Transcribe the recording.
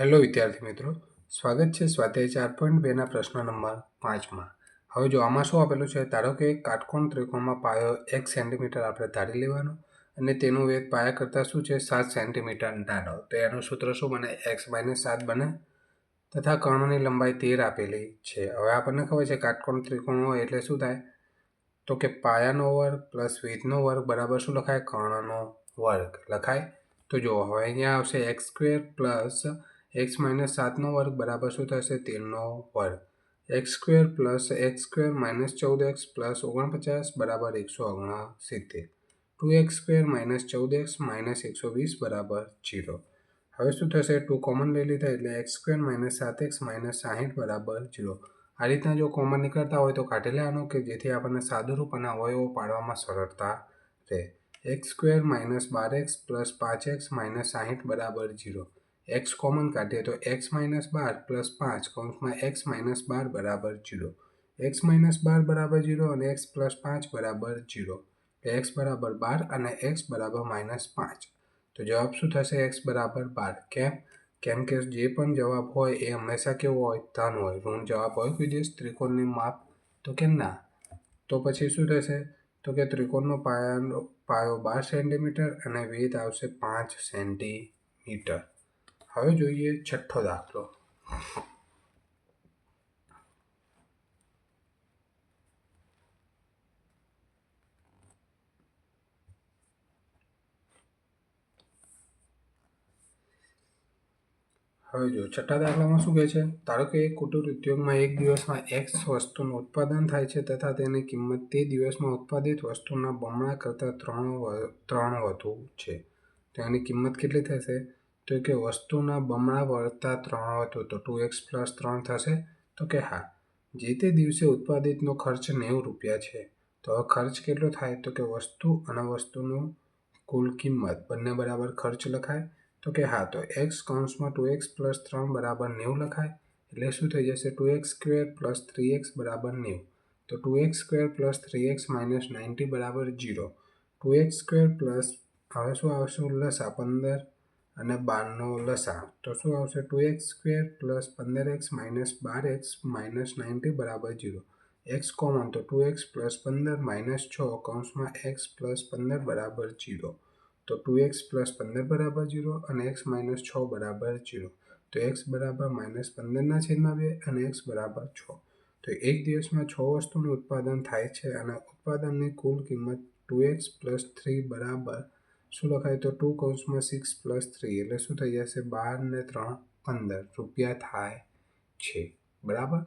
Hello વિદ્યાર્થી મિત્રો, સ્વાગત છે સ્વાધ્યાય ચાર પોઈન્ટ બેના પ્રશ્ન નંબર પાંચમાં. હવે જો આમાં શું આપેલું છે, ધારો કે કાટકોણ ત્રિકોણમાં પાયો એક સેન્ટીમીટર આપણે ધારી લેવાનો અને તેનું વેગ પાયા કરતાં શું છે, સાત સેન્ટીમીટર નાનો. તો એનું સૂત્ર શું બને? એક્સ માઇનસ સાત બને તથા કર્ણની લંબાઈ તેર આપેલી છે. હવે આપણને ખબર છે કાટકોણ ત્રિકોણ હોય એટલે શું થાય? તો કે પાયાનો વર્ગ પ્લસ વેધનો વર્ગ બરાબર શું લખાય? કર્ણનો વર્ગ લખાય. તો જો હવે અહીંયા આવશે x square plus x minus સાતનો વર્ગ બરાબર શું થશે? તેરનો વર્ગ. X square plus x square minus ચૌદ એક્સ પ્લસ ઓગણપચાસ બરાબર એકસો ઓગણસિત્તેર. ટુ એક્સ સ્ક્વેર માઇનસ ચૌદ એક્સ માઇનસ એકસો વીસ બરાબર જીરો. હવે શું થશે? ટુ કોમન લઈ લીધા એટલે એક્સ સ્ક્વેર માઇનસ સાત એક્સ માઇનસ સાહીઠ બરાબર જીરો. આ રીતના જો કોમન નીકળતા હોય તો કાઢી કે જેથી આપણને સાદુરૂપ અને અવયવો પાડવામાં સરળતા રહે. એક્સ સ્ક્વેર માઇનસ બાર એક્સ પ્લસ પાંચ એક્સ માઇનસ સાહીઠ બરાબર જીરો. એક્સ કોમન કાઢીએ તો એક્સ માઇનસ બાર પ્લસ પાંચ કૌંસમાં એક્સ માઇનસ બાર બરાબર જીરો એક્સ માઇનસ બાર બરાબર જીરો અને એક્સ પ્લસ પાંચ બરાબર જીરો એક્સ બરાબર બાર અને એક્સ બરાબર માઇનસ પાંચ. તો જવાબ શું થશે? એક્સ બરાબર બાર. કેમ? કેમ કે જે પણ જવાબ હોય એ હંમેશા કેવો હોય? ધન હોય. ઋણ જવાબ હોય કોઈ દિવસ ત્રિકોણની માપ? તો કે ના. તો પછી શું થશે? તો કે ત્રિકોણનો પાયાનો, પાયો બાર સેન્ટીમીટર અને વેધ આવશે પાંચ સેન્ટીમીટર હવે જોઈએ છઠ્ઠો દાખલો હવે જો છઠ્ઠા દાખલામાં શું કહે છે ધારો કે એક કુટીર ઉદ્યોગમાં એક દિવસમાં એક્સ વસ્તુનું ઉત્પાદન થાય છે. તથા તેની કિંમત તે દિવસમાં ઉત્પાદિત વસ્તુના બમણા કરતાં ત્રણ ત્રણ વધુ છે. તો એની કિંમત કેટલી થશે? તો કે વસ્તુના બમણા વળતા ત્રણ હતું. તો ટુ એક્સ પ્લસ ત્રણ થશે? તો કે હા. જે તે દિવસે ઉત્પાદિતનો ખર્ચ નેવું રૂપિયા છે. તો હવે ખર્ચ કેટલો થાય? તો કે વસ્તુ અને વસ્તુનું કુલ કિંમત. બંને બરાબર ખર્ચ લખાય? તો કે હા. તો એક્સ કૌંસમાં ટુ એક્સ પ્લસ ત્રણ બરાબર નેવું લખાય. એટલે શું થઈ જશે? Two x square plus three x બરાબર નેવું. તો two x square plus three x minus ninety બરાબર zero two x square plus હવે શું આવશે? લસા પંદર અને બારનો લસા. તો શું આવશે? ટુ એક્સ સ્ક્વેર પ્લસ પંદર એક્સ માઇનસ બાર એક્સ માઇનસ નાઇન્ટી બરાબર જીરો. એક્સ કોમન તો ટુ એક્સ પ્લસ પંદર માઇનસ છ કૌંસમાં એક્સ પ્લસ પંદર બરાબર જીરો. તો ટુ એક્સ પ્લસ પંદર બરાબર જીરો અને એક્સ માઇનસ છ બરાબર જીરો. તો એક્સ બરાબર માઇનસ પંદરના છેદમાં બે અને એક્સ બરાબર છ. તો એક દિવસમાં છ વસ્તુનું ઉત્પાદન થાય છે અને ઉત્પાદનની કુલ કિંમત ટુ એક્સ પ્લસ થ્રી બરાબર શું લખાય તો ટુ કૌંસમાં સિક્સ પ્લસ થ્રી એટલે શું થઈ જશે બાર ને ત્રણ પંદર રૂપિયા થાય છે બરાબર